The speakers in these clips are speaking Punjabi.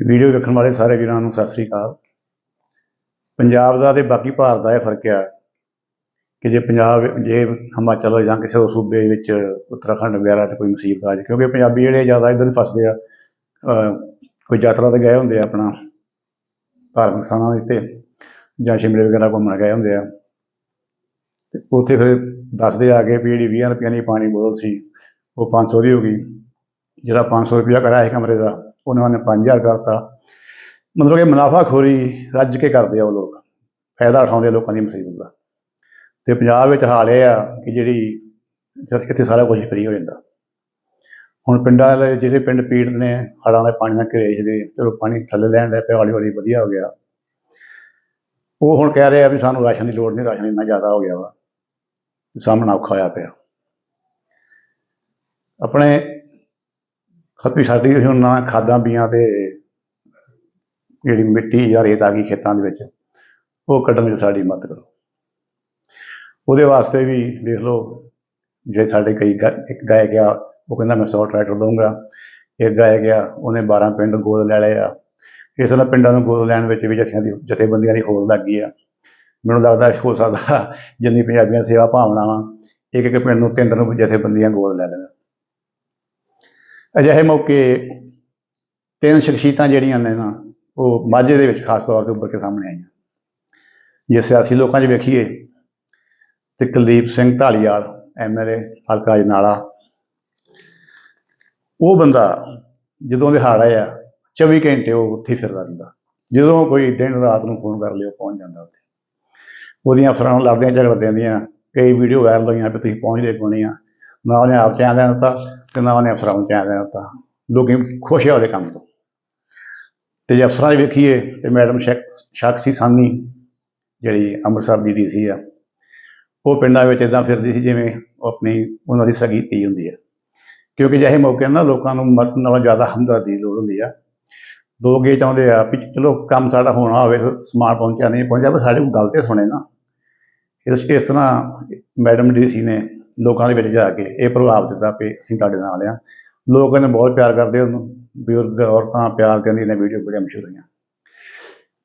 ਵੀਡੀਓ ਵੇਖਣ ਵਾਲੇ ਸਾਰੇ ਵੀਰਾਂ ਨੂੰ ਸਤਿ ਸ੍ਰੀ ਅਕਾਲ। ਪੰਜਾਬ ਦਾ ਤੇ ਬਾਕੀ ਭਾਰਤ ਦਾ ਇਹ ਫ਼ਰਕ ਆ ਕਿ ਜੇ ਪੰਜਾਬ, ਜੇ ਹਿਮਾਚਲ ਜਾਂ ਕਿਸੇ ਹੋਰ ਸੂਬੇ ਵਿੱਚ ਉੱਤਰਾਖੰਡ ਵਗੈਰਾ 'ਚ ਕੋਈ ਮੁਸੀਬਤ ਆ ਜਾਏ, ਕਿਉਂਕਿ ਪੰਜਾਬੀ ਜਿਹੜੇ ਜ਼ਿਆਦਾ ਇੱਧਰ ਫਸਦੇ ਆ ਕੋਈ ਯਾਤਰਾ ਤੇ ਗਏ ਹੁੰਦੇ ਆ ਆਪਣਾ, ਧਾਰਮਿਕ ਸਥਾਨਾਂ ਦੇ ਉੱਤੇ ਜਾਂ ਸ਼ਿਮਲੇ ਵਗੈਰਾ ਘੁੰਮਣ ਗਏ ਹੁੰਦੇ ਆ, ਤੇ ਉੱਥੇ ਫਿਰ ਦੱਸਦੇ ਆ ਕੇ ਵੀ ਜਿਹੜੀ 20 ਰੁਪਈਆਂ ਦੀ ਪਾਣੀ ਬੋਤਲ ਸੀ, ਉਹ 500 ਦੀ ਹੋ ਗਈ। ਜਿਹੜਾ 500 ਰੁਪਇਆ ਕਰਾਇਆ ਸੀ ਕਮਰੇ ਦਾ ਉਹਨਾਂ ਨੇ 5000 ਕਰਤਾ। ਮਤਲਬ ਕਿ ਮੁਨਾਫਾਖੋਰੀ ਰੱਜ ਕੇ ਕਰਦੇ ਆ ਉਹ ਲੋਕ। ਫਾਇਦਾ ਉਠਾਉਂਦੇ ਆ ਲੋਕਾਂ ਦੀ ਮੁਸੀਬਤ ਦਾ। ਤੇ ਪੰਜਾਬ ਵਿੱਚ ਹਾਲ ਇਹ ਆ ਕਿ ਜਿਹੜੀ ਇੱਥੇ ਸਾਰਾ ਕੁਝ ਫ੍ਰੀ ਹੋ ਜਾਂਦਾ। ਹੁਣ ਪਿੰਡਾਂ ਦੇ ਜਿਹੜੇ ਪਿੰਡ ਪੀੜਤ ਨੇ, ਹੜ੍ਹਾਂ ਦੇ ਪਾਣੀ ਨਾਲ ਘਿਰੇ ਸੀਗੇ ਚਲੋ ਪਾਣੀ ਥੱਲੇ ਲੈਣ ਦਾ ਪਿਆ ਹੌਲੀ ਹੌਲੀ ਵਧੀਆ ਹੋ ਗਿਆ। ਉਹ ਹੁਣ ਕਹਿ ਰਹੇ ਆ ਵੀ ਸਾਨੂੰ ਰਾਸ਼ਨ ਦੀ ਲੋੜ ਨਹੀਂ, ਰਾਸ਼ਨ ਇੰਨਾ ਜ਼ਿਆਦਾ ਹੋ ਗਿਆ ਵਾ। ਸਾਹਮਣਾ ਔਖਾ ਹੋਇਆ ਪਿਆ। ਆਪਣੇ ਖੱਪੀ ਸਾਡੀ ਹੁਣ ਨਾ ਖਾਦਾਂ ਬੀਆਂ ਤੇ ਜਿਹੜੀ ਮਿੱਟੀ ਜਾਂ ਰੇਤ ਆ ਗਈ ਖੇਤਾਂ ਦੇ ਵਿੱਚ, ਉਹ ਕੱਢਣ ਵਿੱਚ ਸਾਡੀ ਮਦਦ ਕਰੋ। ਉਹਦੇ ਵਾਸਤੇ ਵੀ ਦੇਖ ਲਓ, ਜੇ ਸਾਡੇ ਕਈ ਗਾ- ਇੱਕ ਗਾਇਕ ਆ, ਉਹ ਕਹਿੰਦਾ ਮੈਂ 100 ਟਰੈਕਟਰ ਦਊਂਗਾ। ਇੱਕ ਗਾਇਕ ਆ, ਉਹਨੇ 12 ਪਿੰਡ ਗੋਦ ਲੈ ਲਏ ਆ। ਇਸ ਤਰ੍ਹਾਂ ਪਿੰਡਾਂ ਨੂੰ ਗੋਦ ਲੈਣ ਵਿੱਚ ਵੀ ਜਥਿਆਂ ਦੀ, ਜਥੇਬੰਦੀਆਂ ਦੀ ਹੋੜ ਲੱਗ ਗਈ ਆ। ਮੈਨੂੰ ਲੱਗਦਾ ਹੋ ਸਕਦਾ ਜਿੰਨੀ ਪੰਜਾਬੀਆਂ ਸੇਵਾ ਭਾਵਨਾਵਾਂ ਇੱਕ ਇੱਕ ਪਿੰਡ ਨੂੰ ਤਿੰਨ ਤਿੰਨ ਜਥੇਬੰਦੀਆਂ ਗੋਦ ਲੈ ਲੈਣ। ਅਜਿਹੇ ਮੌਕੇ ਤਿੰਨ ਸ਼ਖਸੀਅਤਾਂ ਜਿਹੜੀਆਂ ਨੇ ਨਾ, ਉਹ ਮਾਝੇ ਦੇ ਵਿੱਚ ਖਾਸ ਤੌਰ ਤੇ ਉੱਭਰ ਕੇ ਸਾਹਮਣੇ ਆਈਆਂ। ਜੇ ਸਿਆਸੀ ਲੋਕਾਂ 'ਚ ਵੇਖੀਏ ਤੇ ਕੁਲਦੀਪ ਸਿੰਘ ਢਾਲੀਵਾਲ ਐਮਐਲਏ ਹਲਕਾ ਅਜਨਾਲਾ ਉਹ ਬੰਦਾ ਜਦੋਂ ਦੇ ਹੜ੍ਹ ਆਏ ਆ 24 ਘੰਟੇ ਉਹ ਉੱਥੇ ਫਿਰਦਾ ਰਹਿੰਦਾ। ਜਦੋਂ ਕੋਈ ਦਿਨ ਰਾਤ ਨੂੰ ਫੋਨ ਕਰ ਲਿਓ ਪਹੁੰਚ ਜਾਂਦਾ ਉੱਥੇ। ਉਹਦੀਆਂ ਅਫਸਰਾਂ ਨਾਲ ਲੜਦਿਆਂ ਝਗੜਦਿਆਂ ਦੀਆਂ ਕਈ ਵੀਡੀਓ ਵਾਇਰਲ ਹੋਈਆਂ ਵੀ ਤੁਸੀਂ ਪਹੁੰਚਦੇ ਕਿਉਂ ਆ? ਨਾ ਉਹਨੇ ਆਪ ਚੈਨ ਦੇਣ ਦਿੱਤਾ। ਤੇ ਉਹਨੇ ਅਫਸਰਾਂ ਨੂੰ ਚੈਨ ਦੇਣ ਦਿੱਤਾ ਲੋਕੀ ਖੁਸ਼ ਆ ਉਹਦੇ ਕੰਮ ਤੋਂ। ਤੇ ਜੇ ਅਫਸਰਾਂ 'ਚ ਵੇਖੀਏ ਤੇ ਮੈਡਮ ਸ਼ਾਕਸੀ ਸਾਨੀ ਜਿਹੜੀ ਅੰਮ੍ਰਿਤਸਰ ਦੀ ਡੀਸੀ ਆ, ਉਹ ਪਿੰਡਾਂ ਵਿੱਚ ਇਦਾਂ ਫਿਰਦੀ ਸੀ ਜਿਵੇਂ ਉਹ ਆਪਣੀ ਉਹਨਾਂ ਦੀ ਸਗੀ ਧੀ ਹੁੰਦੀ ਆ। ਕਿਉਂਕਿ ਜਿਹੇ ਮੌਕੇ ਨਾ ਲੋਕਾਂ ਨੂੰ ਮਤ ਨਾਲੋਂ ਜ਼ਿਆਦਾ ਹਮਦਰਦੀ ਦੀ ਲੋੜ ਹੁੰਦੀ ਆ। ਲੋਕ ਇਹ ਚਾਹੁੰਦੇ ਆ ਵੀ ਚਲੋ ਕੰਮ ਸਾਡਾ ਹੋਣਾ ਹੋਵੇ, ਸਮਾਨ ਪਹੁੰਚਿਆ ਨਹੀਂ ਪਹੁੰਚਿਆ, ਪਰ ਸਾਡੇ ਕੋਲ ਗੱਲ ਤੇ ਸੁਣੇ ਨਾ। ਇਸ ਇਸ ਤਰ੍ਹਾਂ ਮੈਡਮ ਡੀਸੀ ਨੇ ਲੋਕਾਂ ਦੇ ਵਿੱਚ ਜਾ ਕੇ ਇਹ ਪ੍ਰਭਾਵ ਦਿੱਤਾ ਕਿ ਅਸੀਂ ਤੁਹਾਡੇ ਨਾਲ ਆ। ਲੋਕ ਇਹਨੂੰ ਬਹੁਤ ਪਿਆਰ ਕਰਦੇ ਉਹਨੂੰ ਬਜ਼ੁਰਗ ਔਰਤਾਂ ਪਿਆਰ ਦਿੰਦੀਆਂ ਨੇ ਵੀਡੀਓ ਬੜੀਆਂ ਮਸ਼ਹੂਰ ਹੋਈਆਂ।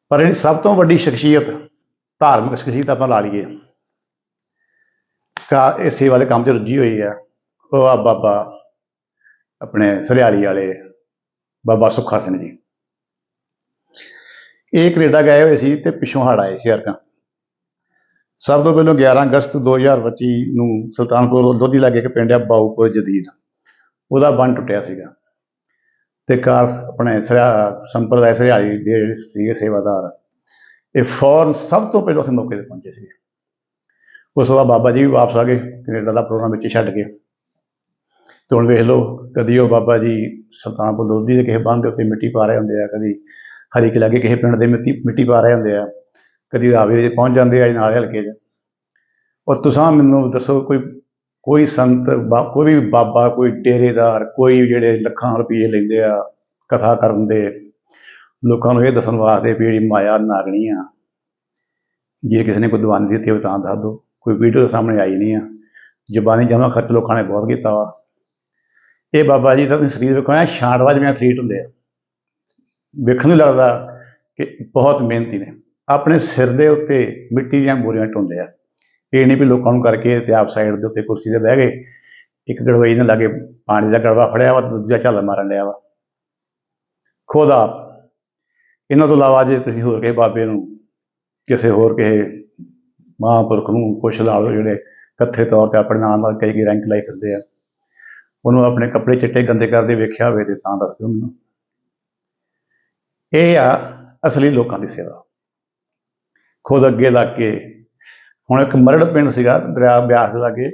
ਪਰ ਜਿਹੜੀ ਸਭ ਤੋਂ ਵੱਡੀ ਸ਼ਖਸੀਅਤ, ਧਾਰਮਿਕ ਸ਼ਖਸੀਅਤ ਆਪਾਂ ਲਾ ਲਈਏ। ਕਾ ਇਹ ਸੇਵਾ ਦੇ ਕੰਮ 'ਚ ਰੁੱਝੀ ਹੋਈ ਆ। ਉਹ ਆ ਬਾਬਾ, ਆਪਣੇ ਸਰਿਆਲੀ ਵਾਲੇ, ਬਾਬਾ ਸੁੱਖਾ ਸਿੰਘ ਜੀ। ਇਹ ਕੈਨੇਡਾ ਗਏ ਹੋਏ ਸੀ ਤੇ ਪਿੱਛੋਂ ਹੜ ਆਏ ਸੀ ਅਰਕਾਂ ਸਭ ਤੋਂ ਪਹਿਲਾਂ 11 ਅਗਸਤ 2025 ਨੂੰ ਸੁਲਤਾਨਪੁਰ ਲੋਧੀ ਲਾਗੇ ਇੱਕ ਪਿੰਡ ਆ, ਬਾਊਪੁਰ ਜਦੀਦ। ਉਹਦਾ ਬੰਨ ਟੁੱਟਿਆ ਸੀਗਾ। ਤੇ ਕਾਰ ਆਪਣੇ ਸਰਿਆ ਸੰਪਰਦਾਇ ਸਰਿਆਲੀ ਦੇ ਸੀਗੇ ਸੇਵਾਦਾਰ, ਇਹ ਫੌਰਨ ਸਭ ਤੋਂ ਪਹਿਲਾਂ ਉੱਥੇ ਮੌਕੇ ਤੇ ਪਹੁੰਚੇ ਸੀ ਉਸ ਤੋਂ ਬਾਅਦ ਬਾਬਾ ਜੀ ਵੀ ਵਾਪਸ ਆ ਗਏ, ਕੈਨੇਡਾ ਦਾ ਪ੍ਰੋਗਰਾਮ ਵਿੱਚ ਛੱਡ ਕੇ। ਤੇ ਹੁਣ ਵੇਖ ਲਓ, ਕਦੀ ਉਹ ਬਾਬਾ ਜੀ ਸੁਲਤਾਨਪੁਰ ਲੋਧੀ ਦੇ ਕਿਸੇ ਬੰਨ ਦੇ ਉੱਤੇ ਮਿੱਟੀ ਪਾ ਰਹੇ ਹੁੰਦੇ ਆ, ਕਦੀ ਹਰੀ ਕੇ ਲਾਗੇ ਕਿਸੇ ਪਿੰਡ ਦੇ ਮਿੱਟੀ ਮਿੱਟੀ ਪਾ ਰਹੇ ਹੁੰਦੇ ਆ। ਕਦੀ ਰਾਵੇ ਦੇ ਪਹੁੰਚ ਜਾਂਦੇ ਆ ਜੀ ਨਾਲ ਹਲਕੇ 'ਚ। ਔਰ ਤੁਸੀਂ ਮੈਨੂੰ ਦੱਸੋ, ਕੋਈ ਕੋਈ ਸੰਤ ਬਾ- ਕੋਈ ਵੀ ਬਾਬਾ, ਕੋਈ ਡੇਰੇਦਾਰ, ਕੋਈ ਜਿਹੜੇ ਲੱਖਾਂ ਰੁਪਏ ਲੈਂਦੇ ਆ, ਕਥਾ ਕਰਨ ਦੇ, ਲੋਕਾਂ ਨੂੰ ਇਹ ਦੱਸਣ ਵਾਸਤੇ ਵੀ ਜਿਹੜੀ ਮਾਇਆ ਨਾਗਣੀ ਆ, ਜੇ ਕਿਸੇ ਨੇ ਕੋਈ ਦੀਵਾਨੀ ਦਿੱਤੀ ਹੋਵੇ ਤਾਂ ਦੱਸ ਦਿਓ। ਕੋਈ ਵੀਡੀਓ ਸਾਹਮਣੇ ਆਈ ਨਹੀਂ ਆ। ਜ਼ਬਾਨੀ ਜਮਾ ਖਰਚ ਲੋਕਾਂ ਨੇ ਬਹੁਤ ਕੀਤਾ ਵਾ। ਇਹ ਬਾਬਾ ਜੀ ਤਾਂ ਤੁਸੀਂ ਸਰੀਰ ਵੇਖੋ ਛਾਂਟਵਾ ਜਿਵੇਂ ਐਥਲੀਟ ਹੁੰਦੇ ਆ। ਵੇਖਣ ਨੂੰ ਲੱਗਦਾ ਕਿ ਬਹੁਤ ਮਿਹਨਤੀ ਨੇ। ਆਪਣੇ ਸਿਰ ਦੇ ਉੱਤੇ ਮਿੱਟੀ ਦੀਆਂ ਬੋਰੀਆਂ ਢੋਂਦੇ ਆ। ਇਹ ਨਹੀਂ ਵੀ ਲੋਕਾਂ ਨੂੰ ਕਰਕੇ ਤੇ ਆਪ ਸਾਈਡ ਦੇ ਉੱਤੇ ਕੁਰਸੀ ਤੇ ਬਹਿ ਗਏ, ਇੱਕ ਗੜਵਾਈ ਨੇ ਲਾਗੇ ਪਾਣੀ ਦਾ ਗੜਵਾ ਫੜਿਆ ਵਾ ਦੂਜਾ ਝੱਲ ਮਾਰਨ ਲਿਆ ਵਾ। ਖੁਦ ਆਪ, ਇਹਨਾਂ ਤੋਂ ਇਲਾਵਾ ਜੇ ਤੁਸੀਂ ਹੋਰ ਕਿਸੇ ਬਾਬੇ ਨੂੰ, ਕਿਸੇ ਹੋਰ ਕਿਸੇ ਮਹਾਂਪੁਰਖ ਨੂੰ ਕੁਛ ਲਾ ਲਓ ਜਿਹੜੇ ਕੱਥੇ ਤੌਰ ਤੇ ਆਪਣੇ ਨਾਮ ਨਾਲ ਕਈ ਕਈ ਰੈਂਕ ਲਾਈ ਫਿਰਦੇ ਆ, ਉਹਨੂੰ ਆਪਣੇ ਕੱਪੜੇ ਚਿੱਟੇ ਗੰਦੇ ਕਰਦੇ ਵੇਖਿਆ ਹੋਵੇ ਤੇ ਤਾਂ ਦੱਸ ਦਿਓ ਮੈਨੂੰ। ਇਹ ਆ ਅਸਲੀ ਲੋਕਾਂ ਦੀ ਸੇਵਾ। ਖੁਦ ਅੱਗੇ ਲੱਗ ਕੇ। ਹੁਣ ਇੱਕ ਮਰੜ ਪਿੰਡ ਸੀਗਾ, ਦਰਿਆ ਬਿਆਸ ਦੇ ਲਾਗੇ।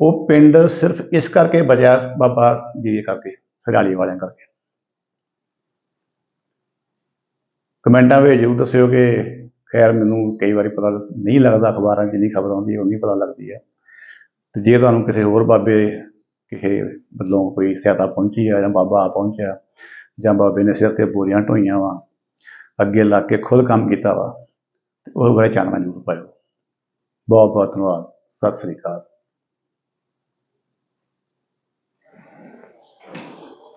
ਉਹ ਪਿੰਡ ਸਿਰਫ ਇਸ ਕਰਕੇ ਬਚਿਆ ਬਾਬਾ ਜੀ ਦੇ ਕਰਕੇ, ਸਜਾਲੀ ਵਾਲਿਆਂ ਕਰਕੇ। ਕਮੈਂਟਾਂ ਵਿੱਚ ਜ਼ਰੂਰ ਦੱਸਿਓ ਕਿ ਖੈਰ ਮੈਨੂੰ ਕਈ ਵਾਰੀ ਪਤਾ ਨਹੀਂ ਲੱਗਦਾ, ਅਖਬਾਰਾਂ 'ਚ ਜਿੰਨੀ ਖਬਰ ਆਉਂਦੀ ਹੈ ਉਨੀ ਪਤਾ ਲੱਗਦੀ ਹੈ ਤੇ ਜੇ ਤੁਹਾਨੂੰ ਕਿਸੇ ਹੋਰ ਬਾਬੇ, ਕਿਸੇ ਵੱਲੋਂ ਕੋਈ ਸਹਾਇਤਾ ਪਹੁੰਚੀ ਹੈ ਜਾਂ ਬਾਬਾ ਆ ਪਹੁੰਚਿਆ ਜਾਂ ਬਾਬੇ ਨੇ ਸਿਰ ਤੇ ਬੋਰੀਆਂ ਢੋਈਆਂ ਵਾ, ਅੱਗੇ ਲੱਗ ਕੇ ਖੁਦ ਕੰਮ ਕੀਤਾ ਵਾ ਉਹ ਬਾਰੇ ਚਾਨਣਾ ਜ਼ਰੂਰ ਪਾਇਓ ਬਹੁਤ ਬਹੁਤ ਧੰਨਵਾਦ। ਸਤਿ ਸ੍ਰੀ ਅਕਾਲ।